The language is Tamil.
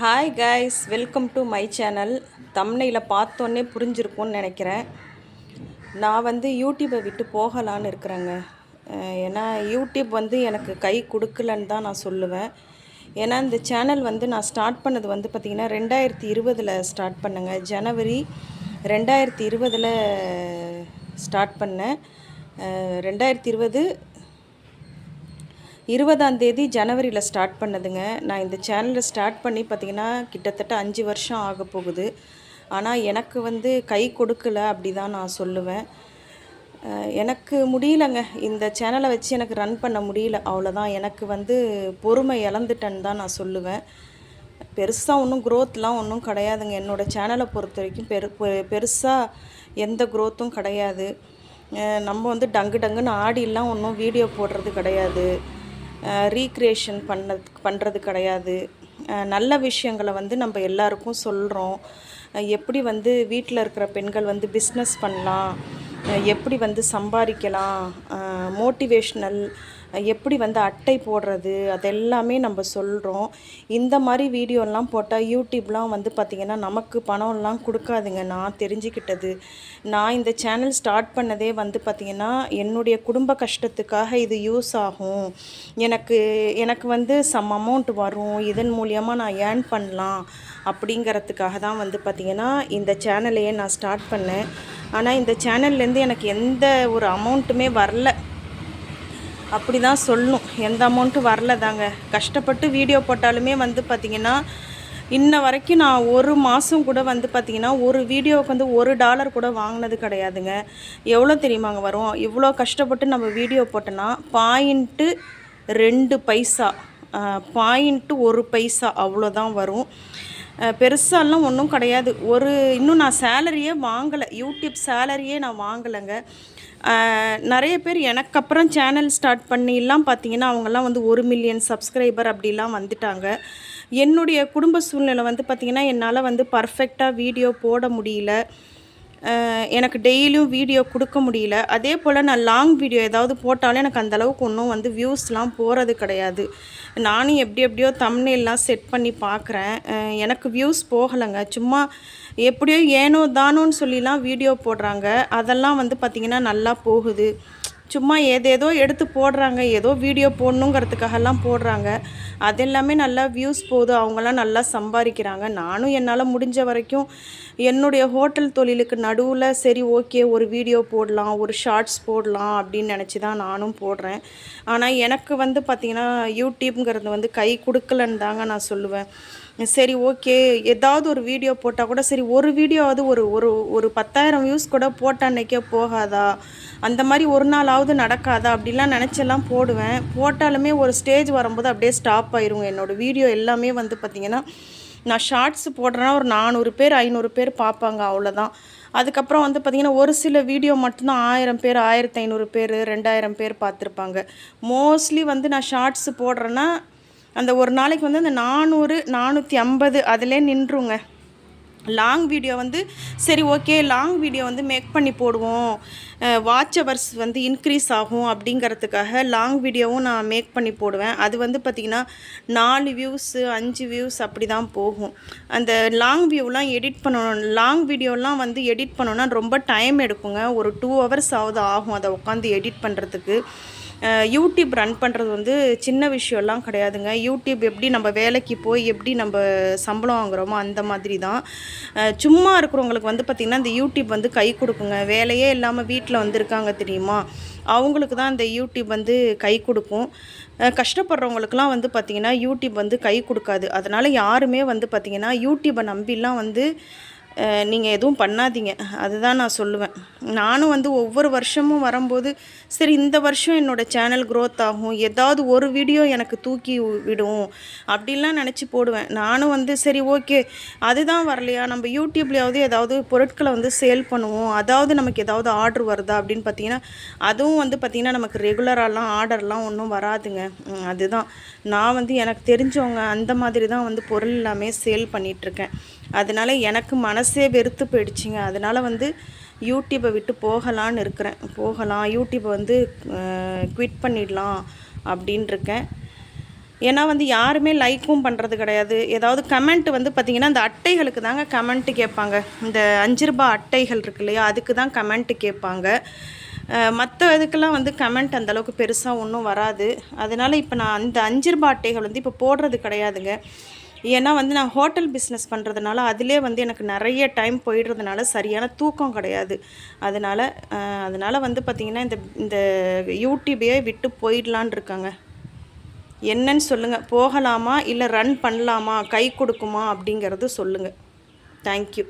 Hi guys welcome to my channel தம்னையில் பார்த்தோன்னே புரிஞ்சிருக்கும்னு நினைக்கிறேன். நான் வந்து யூடியூப்பை விட்டு போகலான்னு இருக்கிறேங்க. ஏன்னா யூடியூப் வந்து எனக்கு கை கொடுக்கலன்னு தான் நான் சொல்லுவேன். ஏன்னா இந்த சேனல் வந்து நான் ஸ்டார்ட் பண்ணது வந்து பார்த்திங்கன்னா ரெண்டாயிரத்தி இருபதில் ஸ்டார்ட் பண்ணேங்க. ஜனவரி ரெண்டாயிரத்தி இருபதில் ஸ்டார்ட் பண்ணேன். ரெண்டாயிரத்தி இருபது இருபதாம் தேதி ஜனவரியில் ஸ்டார்ட் பண்ணதுங்க. நான் இந்த சேனலை ஸ்டார்ட் பண்ணி பார்த்தீங்கன்னா கிட்டத்தட்ட அஞ்சு வருஷம் ஆக போகுது. ஆனால் எனக்கு வந்து கை கொடுக்கல அப்படி தான் நான் சொல்லுவேன். எனக்கு முடியலங்க. இந்த சேனலை வச்சு எனக்கு ரன் பண்ண முடியல. அவ்வளோதான் எனக்கு வந்து பொறுமை இழந்துட்டேன்னு தான் நான் சொல்லுவேன். பெருசாக ஒன்றும் க்ரோத்லாம் ஒன்றும் கிடையாதுங்க. என்னோடய சேனலை பொறுத்த வரைக்கும் பெரு பெருசாக எந்த க்ரோத்தும் கிடையாது. நம்ம வந்து டங்கு டங்குன்னு ஆடிலாம் ஒன்றும் வீடியோ போடுறது கிடையாது. ரீக்ரியேஷன் பண்ண பண்ணுறது கிடையாது. நல்ல விஷயங்களை வந்து நம்ம எல்லாருக்கும் சொல்கிறோம் எப்படி வந்து வீட்டில் இருக்கிற பெண்கள் வந்து பிஸ்னஸ் பண்ணலாம். எப்படி வந்து சம்பாதிக்கலாம். மோட்டிவேஷ்னல் எப்படி வந்து அட்டை போடுறது அதெல்லாமே நம்ம சொல்கிறோம் இந்த மாதிரி வீடியோலாம் போட்டால் யூடியூப்லாம் வந்து பார்த்திங்கன்னா நமக்கு பணம்லாம் கொடுக்காதுங்க. நான் தெரிஞ்சுக்கிட்டது. நான் இந்த சேனல் ஸ்டார்ட் பண்ணதே வந்து பார்த்திங்கன்னா என்னுடைய குடும்ப கஷ்டத்துக்காக இது யூஸ் ஆகும். எனக்கு எனக்கு வந்து சம் அமௌண்ட் வரும். இதன் மூலியமாக நான் ஏர்ன் பண்ணலாம் அப்படிங்கிறதுக்காக தான் வந்து பார்த்திங்கன்னா இந்த சேனலையே நான் ஸ்டார்ட் பண்ணேன். ஆனால் இந்த சேனல்லேருந்து எனக்கு எந்த ஒரு அமௌண்ட்டுமே வரல. அப்படி தான் சொல்லணும். எந்த அமௌண்ட்டும் வரல தாங்க கஷ்டப்பட்டு வீடியோ போட்டாலுமே வந்து பார்த்திங்கன்னா இன்ன வரைக்கும் நான் ஒரு மாதம் கூட வந்து பார்த்திங்கன்னா ஒரு வீடியோவுக்கு வந்து ஒரு டாலர் கூட வாங்கினது கிடையாதுங்க. எவ்வளோ தெரியுமாங்க வரும்? இவ்வளோ கஷ்டப்பட்டு நம்ம வீடியோ போட்டோன்னா பாயிண்ட்டு ரெண்டு பைசா பாயிண்ட்டு ஒரு பைசா அவ்வளோதான் வரும். பெருசாலாம் ஒன்றும் கிடையாது. ஒரு இன்னும் நான் சேலரியே வாங்கலை. யூடியூப் சேலரியே நான் வாங்கலைங்க. நிறைய பேர் எனக்கு அப்புறம் சேனல் ஸ்டார்ட் பண்ணிலாம் பார்த்தீங்கன்னா அவங்கெல்லாம் வந்து ஒரு மில்லியன் சப்ஸ்கிரைபர் அப்படிலாம் வந்துட்டாங்க. என்னுடைய குடும்ப சூழ்நிலை வந்து பார்த்திங்கன்னா என்னால் வந்து பர்ஃபெக்டாக வீடியோ போட முடியல. எனக்கு டெய்லியும் வீடியோ கொடுக்க முடியல. அதே போல் நான் லாங் வீடியோ ஏதாவது போட்டாலும் எனக்கு அந்தளவுக்கு ஒன்றும் வந்து வியூஸ்லாம் போகிறது கிடையாது. நானும் எப்படி எப்படியோ தம்னெல்லாம் செட் பண்ணி பார்க்குறேன் எனக்கு வியூஸ் போகலைங்க. சும்மா எப்படியோ ஏனோ தானோன்னு சொல்லிலாம் வீடியோ போடுறாங்க. அதெல்லாம் வந்து பார்த்திங்கன்னா நல்லா போகுது. சும்மா ஏதேதோ எடுத்து போடுறாங்க. ஏதோ வீடியோ போடணுங்கிறதுக்காகலாம் போடுறாங்க. அது எல்லாமே நல்லா வியூஸ் போகுது. அவங்களாம் நல்லா சம்பாதிக்கிறாங்க. நானும் என்னால் முடிஞ்ச வரைக்கும் என்னுடைய ஹோட்டல் தொழிலுக்கு நடுவில் சரி ஓகே ஒரு வீடியோ போடலாம் ஒரு ஷார்ட்ஸ் போடலாம் அப்படின்னு நினச்சி தான் நானும் போடுறேன். ஆனால் எனக்கு வந்து பார்த்திங்கன்னா யூடியூப்ங்கிறது வந்து கை கொடுக்கலன்னு தாங்க நான் சொல்லுவேன். சரி ஓகே ஏதாவது ஒரு வீடியோ போட்டால் கூட சரி ஒரு வீடியோவாவது ஒரு ஒரு ஒரு பத்தாயிரம் வியூஸ் கூட போட்ட அன்னைக்கே போகாதா? அந்த மாதிரி ஒரு நாளாவது நடக்காதா அப்படிலாம் நினச்செல்லாம் போடுவேன். போட்டாலுமே ஒரு ஸ்டேஜ் வரும்போது அப்படியே ஸ்டாப் ஆயிருங்க. என்னோடய வீடியோ எல்லாமே வந்து பார்த்திங்கன்னா நான் ஷார்ட்ஸ் போடுறேன்னா ஒரு நானூறு பேர் ஐநூறு பேர் பார்ப்பாங்க அவ்வளோதான் அதுக்கப்புறம் வந்து பார்த்திங்கன்னா ஒரு சில வீடியோ மட்டும்தான் ஆயிரம் பேர் ஆயிரத்தி ஐநூறு பேர் ரெண்டாயிரம் பேர் பார்த்துருப்பாங்க. மோஸ்ட்லி வந்து நான் ஷார்ட்ஸ் போடுறேன்னா அந்த ஒரு நாளைக்கு வந்து அந்த நானூறு நானூற்றி ஐம்பது அதிலே நின்றுங்க. லாங் வீடியோ வந்து சரி ஓகே லாங் வீடியோ வந்து மேக் பண்ணி போடுவோம். வாட்ச் ஹவர்ஸ் வந்து இன்க்ரீஸ் ஆகும் அப்படிங்கிறதுக்காக லாங் வீடியோவும் நான் மேக் பண்ணி போடுவேன். அது வந்து பார்த்திங்கன்னா நாலு வியூஸு அஞ்சு வியூஸ் அப்படி தான் போகும். அந்த லாங் வியூலாம் எடிட் பண்ணணும் லாங் வீடியோலாம் வந்து எடிட் பண்ணோன்னா ரொம்ப டைம் எடுக்குங்க. ஒரு டூ ஹவர்ஸ் ஆகுது ஆகும் அதை உட்காந்து எடிட் பண்ணுறதுக்கு யூடியூப் ரன் பண்ணுறது வந்து சின்ன விஷயம்லாம் கிடையாதுங்க. யூடியூப் எப்படி நம்ம வேலைக்கு போய் எப்படி நம்ம சம்பளம் வாங்குகிறோமோ அந்த மாதிரி தான். சும்மா இருக்கிறவங்களுக்கு வந்து பார்த்திங்கன்னா இந்த யூடியூப் வந்து கை கொடுக்குங்க. வேலையே இல்லாமல் வீட்டில் வந்திருக்காங்க தெரியுமா? அவங்களுக்கு தான் இந்த யூடியூப் வந்து கை கொடுக்கும். கஷ்டப்படுறவங்களுக்குலாம் வந்து பார்த்திங்கன்னா யூடியூப் வந்து கை கொடுக்காது. அதனால் யாருமே வந்து பார்த்திங்கன்னா யூடியூப்பை நம்பிலாம் வந்து நீங்கள் எதுவும் பண்ணாதீங்க. அதுதான் நான் சொல்லுவேன். நானும் வந்து ஒவ்வொரு வருஷமும் வரும்போது சரி இந்த வருஷம் என்னோடய சேனல் க்ரோத் ஆகும். ஏதாவது ஒரு வீடியோ எனக்கு தூக்கி விடும். அப்படிலாம் நினச்சி போடுவேன். நானும் வந்து சரி ஓகே அதுதான் வரலையா? நம்ம யூடியூப்லேயாவது ஏதாவது பொருட்களை வந்து சேல் பண்ணுவோம். அதாவது நமக்கு ஏதாவது ஆர்டர் வருதா அப்படின்னு பார்த்தீங்கன்னா அதுவும் வந்து பார்த்திங்கன்னா நமக்கு ரெகுலராலாம் ஆர்டர்லாம் ஒன்றும் வராதுங்க. அதுதான். நான் வந்து எனக்கு தெரிஞ்சவங்க அந்த மாதிரி தான் வந்து பொருள் எல்லாமே சேல் பண்ணிகிட்ருக்கேன் அதனால எனக்கு மனசே வெறுத்து போயிடுச்சுங்க. அதனால் வந்து யூடியூப்பை விட்டு போகலான்னு இருக்கிறேன். போகலாம் யூடியூப்பை வந்து குவிட் பண்ணிடலாம் அப்படின்னு இருக்கேன் ஏன்னா வந்து யாருமே லைக்கும் பண்ணுறது கிடையாது. ஏதாவது கமெண்ட் வந்து பார்த்திங்கன்னா இந்த அட்டைகளுக்கு தாங்க கமெண்ட்டு கேட்பாங்க. இந்த அஞ்சு ரூபாய் அட்டைகள் இருக்கு இல்லையா அதுக்கு தான் கமெண்ட்டு கேட்பாங்க. மற்ற இதுக்கெல்லாம் வந்து கமெண்ட் அந்தளவுக்கு பெருசாக ஒன்றும் வராது. அதனால் இப்போ நான் அந்த அஞ்சு ரூபாய் அட்டைகள் வந்து இப்போ போடுறது கிடையாதுங்க. ஏன்னா வந்து நான் ஹோட்டல் பிஸ்னஸ் பண்ணுறதுனால அதிலே வந்து எனக்கு நிறைய டைம் போயிடுறதுனால சரியான தூக்கம் கிடையாது. அதனால் அதனால் வந்து பார்த்திங்கன்னா இந்த இந்த யூடியூபையே விட்டு போயிடலான் இருக்காங்க. என்னன்னு சொல்லுங்கள் போகலாமா இல்லை ரன் பண்ணலாமா? கை கொடுக்குமா? அப்படிங்கிறது சொல்லுங்கள் தேங்க்யூ